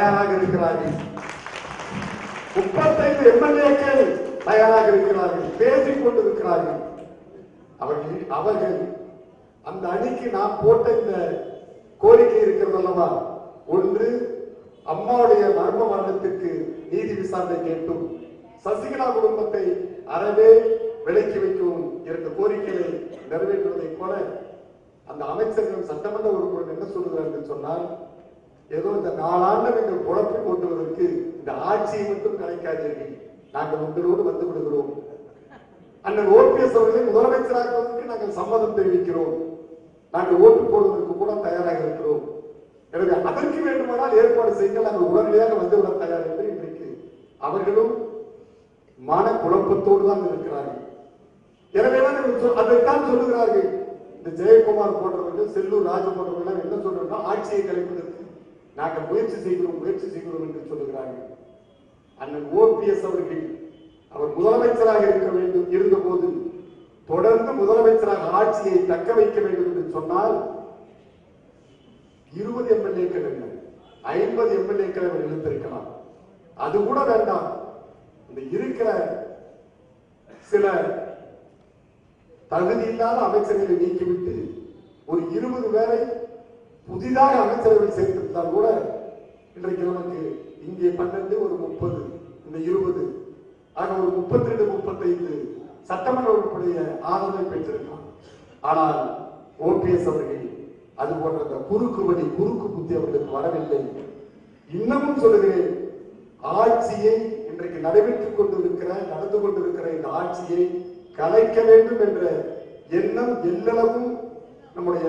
தயாராக இருக்கிறார்கள். முப்பத்தைந்து எம்எல்ஏக்கள் தயாராக இருக்கிறார்கள் பேசிக் கொண்டிருக்கிறார்கள். அவர்கள் அவர்கள் அந்த அணிக்கு நான் போட்ட இந்த கோரிக்கை இருக்கிறது அல்லவா? ஒன்று அம்மாவுடைய மர்ம மரணத்திற்கு நீதி விசாரணை கேட்டும் சசிகலா குடும்பத்தை அறவே விலக்கி வைக்கவும் இரண்டு கோரிக்கைகளை நிறைவேற்றுவதைப் போல அந்த அமைச்சர்கள் சட்டமன்ற உறுப்பினர் என்ன சொல்லுகிறார் என்று சொன்னால் ஏதோ இந்த நாலாண்டு நீங்கள் குழப்பி கொண்டுவதற்கு இந்த ஆட்சியை மட்டும் கலைக்காதீர்கள். நாங்கள் உங்களோடு வந்து விடுகிறோம். அண்ணன் ஓபிஎஸ் அவர்களை முதலமைச்சராக்குவதற்கு நாங்கள் சம்மதம் தெரிவிக்கிறோம். நாங்கள் ஓட்டு போடுவதற்கு கூட தயாராக இருக்கிறோம். எனவே அதற்கு வேண்டுமானால் ஏற்பாடு செய்ய நாங்கள் உடனடியாக வந்துவிட தயார் என்று இன்றைக்கு அவர்களும் மன குழப்பத்தோடு தான் இருக்கிறார்கள். எனவே சொல்- அதைத்தான் சொல்லுகிறார்கள். இந்த ஜெயக்குமார் போன்றவர்கள் செல்லூர் ராஜு போன்றவர்கள் என்ன சொல்றாங்கன்னா ஆட்சியை கலைப்பதற்கு நாங்கள் முயற்சி செய்கிறோம் முயற்சி செய்கிறோம் என்று சொல்லுகிறார்கள். அண்ணன் ஓபிஎஸ் அவர்கள் அவர் முதலமைச்சராக இருக்க வேண்டும் இருந்தபோது தொடர்ந்து முதலமைச்சராக ஆட்சியை தக்க வைக்க வேண்டும் என்று சொன்னால் இருபது எம்எல்ஏக்கள் என்ன? ஐம்பது எம்எல்ஏக்கள் அவர் இழுத்திருக்கலாம். அது கூட வேண்டாம். இந்த இருக்கிற சில தகுதி இல்லாத அமைச்சர்களை நீக்கிவிட்டு ஒரு இருபது பேரை புதிதாக அமைச்சரவை சேர்த்திருந்தால் கூட இன்றைக்கு நமக்கு இங்கே பன்னெண்டு ஒரு முப்பது இந்த இருபது ஆக ஒரு முப்பத்தி ரெண்டு முப்பத்தைந்து சட்டமன்ற உறுப்பினுடைய ஆதரவை பெற்றிருக்கலாம். ஆனால் ஓபிஎஸ் அவர்கள் அது போன்ற அந்த குறுக்கு வழி குறுக்கு புத்தி அவர்களுக்கு வரவில்லை. இன்னமும் சொல்லுகிறேன் ஆட்சியை இன்றைக்கு நடைபெற்றுக் கொண்டிருக்கிற நடந்து கொண்டிருக்கிற இந்த ஆட்சியை கலைக்க வேண்டும் என்ற எண்ணம் எல்லளவும் நம்முடைய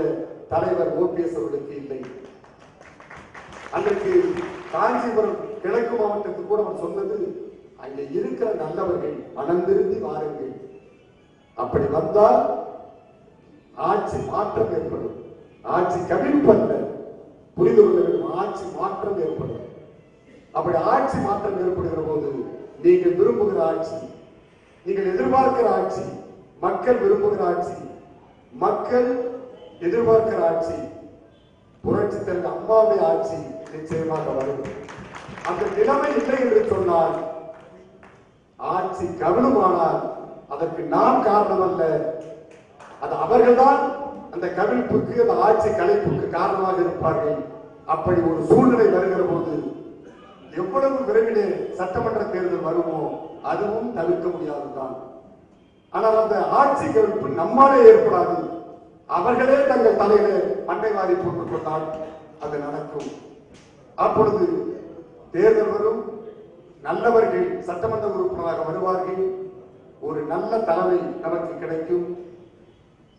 தலைவர் ஓபிஎஸ் அவர்களுக்கு இல்லை. அன்றைக்கு காஞ்சிபுரம் கிழக்கு மாவட்டத்துக்கு கூட அவர் சொன்னது அங்கே இருக்கிற நல்லவர்கள் மனந்திருந்தி வாருங்கள். அப்படி வந்தால் ஆட்சி மாற்றம் ஏற்படும். ஆட்சி கவிழ்ப்பல்ல புரிந்து கொள்ள வேண்டும் ஆட்சி மாற்றம் ஏற்படும். அப்படி ஆட்சி மாற்றம் ஏற்படுகிற போது நீங்கள் விரும்புகிற ஆட்சி நீங்கள் எதிர்பார்க்கிற ஆட்சி மக்கள் விரும்புகிற ஆட்சி மக்கள் எதிர்பார்க்கிற ஆட்சி புரட்சி தலைவர் அம்மாவை ஆட்சி நிச்சயமாக வரும். அந்த நிலைமை இல்லை என்று சொன்னால் ஆட்சி கவனமானால் அதற்கு நாம் காரணம் அல்ல அது அவர்கள்தான் அந்த கவிழ்ப்புக்கு அந்த ஆட்சி கலைப்புக்கு காரணமாக இருப்பார்கள். அப்படி ஒரு சூழ்நிலை வருகிற போது எவ்வளவு விரைவிலே சட்டமன்ற தேர்தல் வருமோ அதுவும் தவிர்க்க முடியாதுதான் ஆனால் அந்த ஆட்சி கவிழ்ப்பு நம்மாலே ஏற்படாது. அவர்களே தங்கள் தலையில மண்டை வாரி போட்டுக் கொண்டால் அது நடக்கும். அப்பொழுது தேர்தல் வரும் நல்லவர்கள் சட்டமன்ற உறுப்பினராக வருவார்கள். ஒரு நல்ல தலைமை நமக்கு கிடைக்கும்.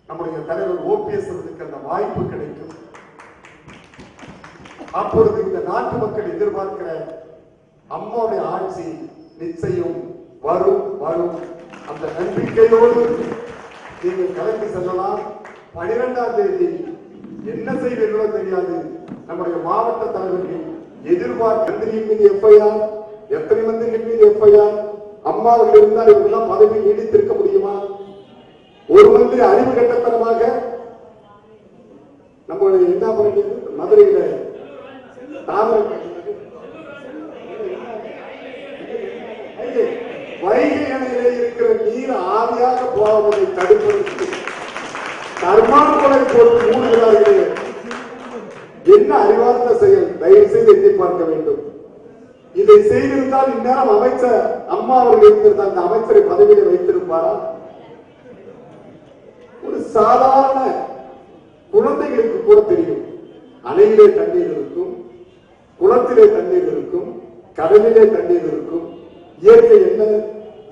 நம்முடைய தலைவர் ஓபிஎஸ் அவர்களுக்கு அந்த வாய்ப்பு கிடைக்கும். அப்பொழுது இந்த நாட்டு மக்கள் எதிர்பார்க்கிற அம்மாவுடைய ஆட்சி நிச்சயம் வரும் வரும். அந்த நம்பிக்கையோடு நீங்கள் கலந்து செல்லலாம். பனிரெண்டாம் தேதி என்ன செய்வீர்களோ தெரியாது. நம்முடைய மாவட்ட தலைவர்கள் எதிர்பார்க்க மீது எஃப்ஐஆர் எத்தனை மந்திரிகள் மீது எஃப்ஐஆர் அம்மாவர்கள் இருந்தால் இவர்களெல்லாம் பதவி நீடித்திருக்க முடியுமா? ஒரு மந்திரி அறிவு கட்டத்தனமாக நம்மளுடைய என்ன பண்ணியது மதுரையில. தாமரை வைகை அணையிலே இருக்கிற நீர் ஆவியாக போவதை தடுப்பதற்கு கர்மாக்களை போட்டு மூடுகிறார்களே என்ன அறிவார்ந்த செயல்? தயவு செய்து எண்ணி பார்க்க வேண்டும். இதை செய்திருந்தால் இந்நேரம் அமைச்சர் அம்மா அவர்கள் இருந்திருந்த அந்த அமைச்சரை பதவியில் வைத்திருப்பாரா? ஒரு சாதாரண குழந்தைகளுக்கு கூட தெரியும். அணையிலே தண்ணீர் இருக்கும் குளத்திலே தண்ணீர் இருக்கும் கடலிலே தண்ணீர் இருக்கும். இயற்கை என்ன?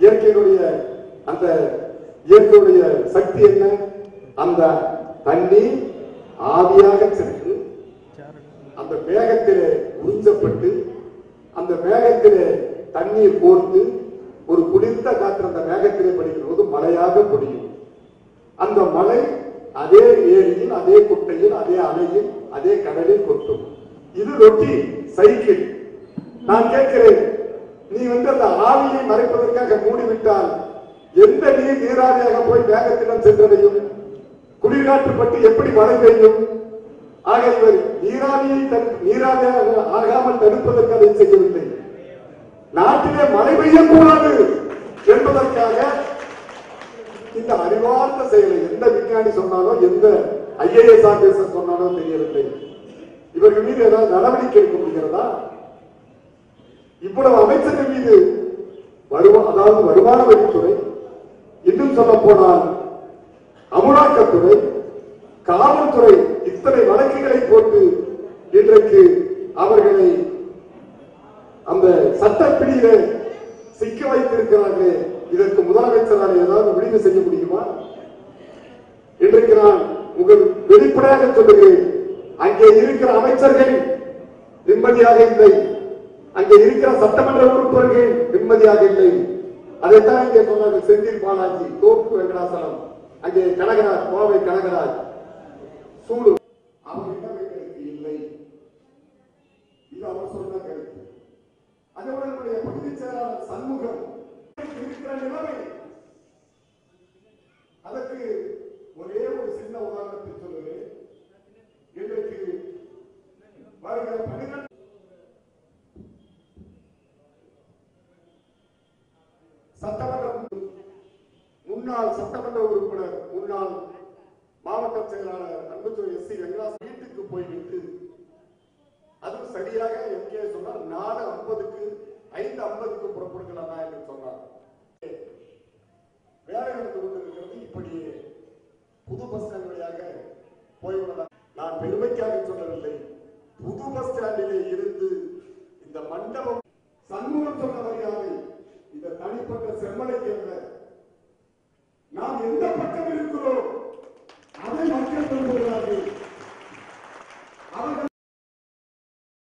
இயற்கையினுடைய அந்த இயற்கையுடைய சக்தி என்ன? அந்த தண்ணீர் ஆவியாக சென்று அந்த மேகத்திலே உறிஞ்சப்பட்டு அந்த மேகத்திலே தண்ணீர் கோர்த்து ஒரு குளிர்ந்த காற்று அந்த மேகத்திலே படுகிற போது மழையாக பொடியும் அந்த மழை அதே ஏரியில் அதே குட்டையில் அதே அலையில் அதே கடலில் கொட்டும். இது ரொட்டி சைக்கிள். நான் கேட்கிறேன் நீ வந்து அந்த ஆவியை மறைப்பதற்காக மூடிவிட்டால் எந்த நீர் நீராவியாக போய் மேகத்திடம் சென்றடையும்? குளிர்காற்றுப்பட்டு எப்படி மழை பெய்யும் ஆக இவர் நீராவியை நீராக ஆகாமல் தடுப்பதற்கு அதை செய்யவில்லை. நாட்டிலே மழை பெய்யக்கூடாது என்பதற்காக இந்த அறிவார்ந்த செயலை எந்த விஞ்ஞானி சொன்னாலோ எந்த ஐஏஎஸ் ஆபீசர் சொன்னாலோ தெரியவில்லை. இவர்கள் மீது ஏதாவது நடவடிக்கை எடுக்க முடிகிறதா? இவ்வளவு அமைச்சர்கள் மீது வருவா அதாவது வருமான வரித்துறை இன்னும் சொல்ல போனால் அமலாக்கத்துறை காவல்துறை இத்தனை வழக்குகளை போட்டு இன்றைக்கு அவர்களை அந்த சட்டப்பிடியில சிக்க வைத்திருக்கிறார்களே இதற்கு முதலமைச்சரால் ஏதாவது முடிவு செய்ய முடியுமா? இன்றைக்கு நான் உங்கள் வெளிப்படையாக சொல்லுகிறேன். அங்கே இருக்கிற அமைச்சர்கள் நிம்மதியாக இல்லை. அங்கே இருக்கிற சட்டமன்ற உறுப்பினர்கள் நிம்மதியாக இல்லை. அதைத்தான் இங்கே சொன்னார்கள் செந்தில் பாலாஜி தோப்பு வெங்கடாசலம். அங்கே கனகராஜ் கோவை கனகராஜ். சூடு. அவர்களிடம் எங்களுக்கு இல்லை. இது அவர் சொன்ன கருத்து. அதோட நம்முடைய பகுதிச் செயலாளர் சண்முகம் இருக்கிற நிலைமை. அதற்கு ஒரே ஒரு சின்ன உதாரணத்தை சொல்லுவேன் இன்றைக்கு வருகிற பன்னிரண்டு சட்டமன்ற முன்னாள் சட்டமன்ற உறுப்பினர் முன்னாள் மாவட்ட செயலாளர் அன்புத்துறை எஸ் சி வெங்கடாஸ் வீட்டுக்கு போய்விட்டு அதுவும் சரியாக எங்கே சொன்னார் நாலு ஐம்பதுக்கு ஐந்து ஐம்பதுக்கு புறப்படுக்கலாமா என்று சொன்னார். வேலை கொண்டிருக்கிறது இப்படியே புது பஸ் ஸ்டாண்ட் வழியாக போய்விடலாம். நான் பெருமைக்காக சொல்லவில்லை. புது பஸ் ஸ்டாண்டிலே இருந்து இந்த மண்டபம் சண்முகம் சொன்ன மரியாதை இந்த தனிப்பட்ட செம்மலை அல்ல